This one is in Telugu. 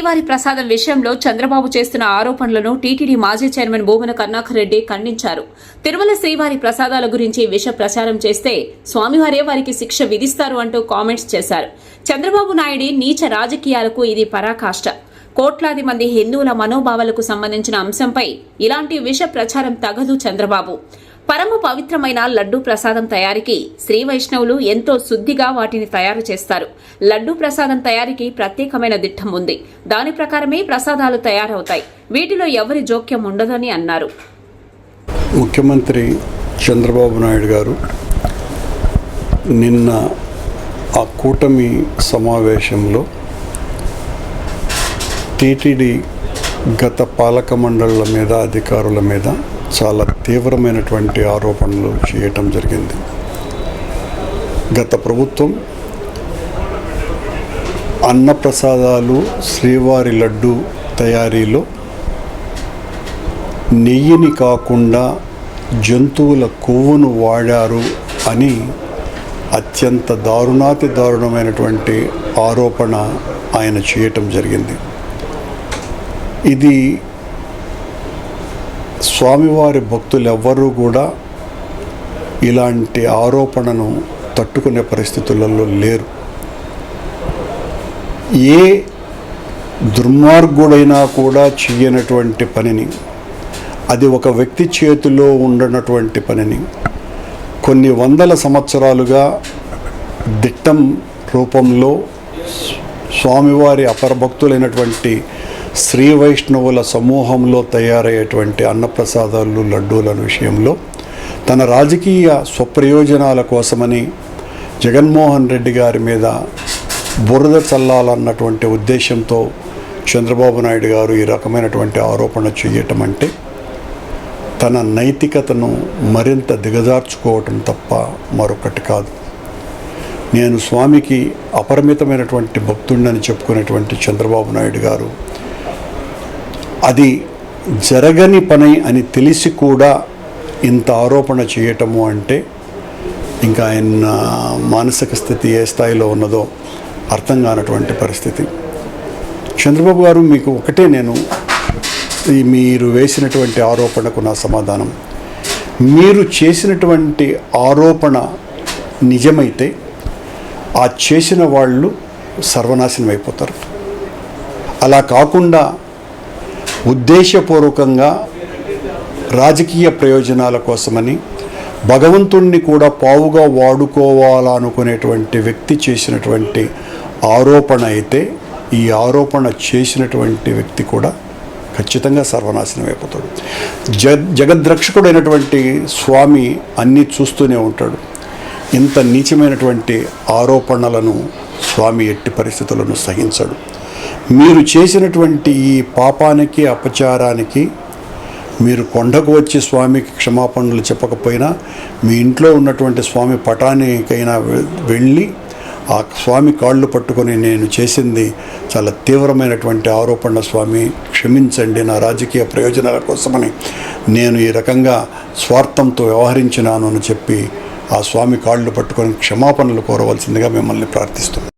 శ్రీవారి ప్రసాదం విషయంలో చంద్రబాబు చేస్తున్న ఆరోపణలను టీటీడీ మాజీ చైర్మన్ భూమన కరుణాకర్ రెడ్డి ఖండించారు. తిరుమల శ్రీవారి ప్రసాదాల గురించి విష ప్రచారం చేస్తే స్వామివారే వారికి శిక్ష విధిస్తారు అంటూ కామెంట్స్ చేశారు. చంద్రబాబు నాయుడి నీచ రాజకీయాలకు ఇది పరాకాష్ట. కోట్లాది మంది హిందువుల మనోభావాలకు సంబంధించిన అంశంపై ఇలాంటి విష ప్రచారం తగదు చంద్రబాబు. పరమ పవిత్రమైన లడ్డూ ప్రసాదం తయారీకి శ్రీ వైష్ణవులు ఎంతో శుద్ధిగా వాటిని తయారు చేస్తారు. లడ్డూ ప్రసాదం తయారీకి ప్రత్యేకమైన దిట్టం ఉంది. దాని ప్రకారమే ప్రసాదాలు తయారవుతాయి. వీటిలో ఎవరి జోక్యం ఉండదని అన్నారు. ముఖ్యమంత్రి చంద్రబాబు నాయుడు గారు నిన్న ఆ కూటమి సమావేశంలో టీటీడీ గత పాలక మండళ్ళ మీద అధికారుల మీద చాలా తీవ్రమైనటువంటి ఆరోపణలు చేయటం జరిగింది. గత ప్రభుత్వం అన్నప్రసాదాలు శ్రీవారి లడ్డు తయారీలో నెయ్యిని కాకుండా జంతువుల కొవ్వును వాడారు అని అత్యంత దారుణాతి దారుణమైనటువంటి ఆరోపణ ఆయన చేయటం జరిగింది. ఇది స్వామివారి భక్తులు ఎవ్వరూ కూడా ఇలాంటి ఆరోపణను తట్టుకునే పరిస్థితులలో లేరు. ఏ దుర్మార్గుడైనా కూడా చేయనటువంటి పనిని అది ఒక వ్యక్తి చేతిలో ఉండనటువంటి పనిని కొన్ని వందల సంవత్సరాలుగా దిట్టం రూపంలో స్వామివారి అపరభక్తులైనటువంటి శ్రీ వైష్ణవుల సమూహంలో తయారయ్యేటువంటి అన్నప్రసాదాలు లడ్డూల విషయంలో తన రాజకీయ స్వప్రయోజనాల కోసమని జగన్మోహన్ రెడ్డి గారి మీద బురద చల్లాలన్నటువంటి ఉద్దేశంతో చంద్రబాబు నాయుడు గారు ఈ రకమైనటువంటి ఆరోపణ చేయటం అంటే తన నైతికతను మరింత దిగజార్చుకోవటం తప్ప మరొకటి కాదు. నేను స్వామికి అపరిమితమైనటువంటి భక్తుడిని చెప్పుకునేటువంటి చంద్రబాబు నాయుడు గారు అది జరగని పని అని తెలిసి కూడా ఇంత ఆరోపణ చేయటము అంటే ఇంకా ఆయన మానసిక స్థితి ఏ స్థాయిలో ఉన్నదో అర్థం కానటువంటి పరిస్థితి. చంద్రబాబు గారు మీకు ఒకటే నేను మీరు వేసినటువంటి ఆరోపణకు నా సమాధానం. మీరు చేసినటువంటి ఆరోపణ నిజమైతే ఆ చేసిన వాళ్ళు సర్వనాశనం అయిపోతారు. అలా కాకుండా ఉద్దేశపూర్వకంగా రాజకీయ ప్రయోజనాల కోసమని భగవంతుణ్ణి కూడా పావుగా వాడుకోవాలనుకునేటువంటి వ్యక్తి చేసినటువంటి ఆరోపణ అయితే ఈ ఆరోపణ చేసినటువంటి వ్యక్తి కూడా ఖచ్చితంగా సర్వనాశనం అయిపోతాడు. జ జగద్రక్షకుడైనటువంటి స్వామి అన్నీ చూస్తూనే ఉంటాడు. ఇంత నీచమైనటువంటి ఆరోపణలను స్వామి ఎట్టి పరిస్థితులను సహించడు. మీరు చేసినటువంటి ఈ పాపానికి అపచారానికి మీరు కొండకు వచ్చి స్వామికి క్షమాపణలు చెప్పకపోయినా మీ ఇంట్లో ఉన్నటువంటి స్వామి పటానికైనా వెళ్ళి ఆ స్వామి కాళ్ళు పట్టుకొని నేను చేసింది చాలా తీవ్రమైనటువంటి ఆరోపణ. స్వామి క్షమించండి నా రాజకీయ ప్రయోజనాల కోసమని నేను ఈ రకంగా స్వార్థంతో వ్యవహరించినాను అని చెప్పి ఆ స్వామి కాళ్ళు పట్టుకొని క్షమాపణలు కోరవలసిందిగా మిమ్మల్ని ప్రార్థిస్తున్నాను.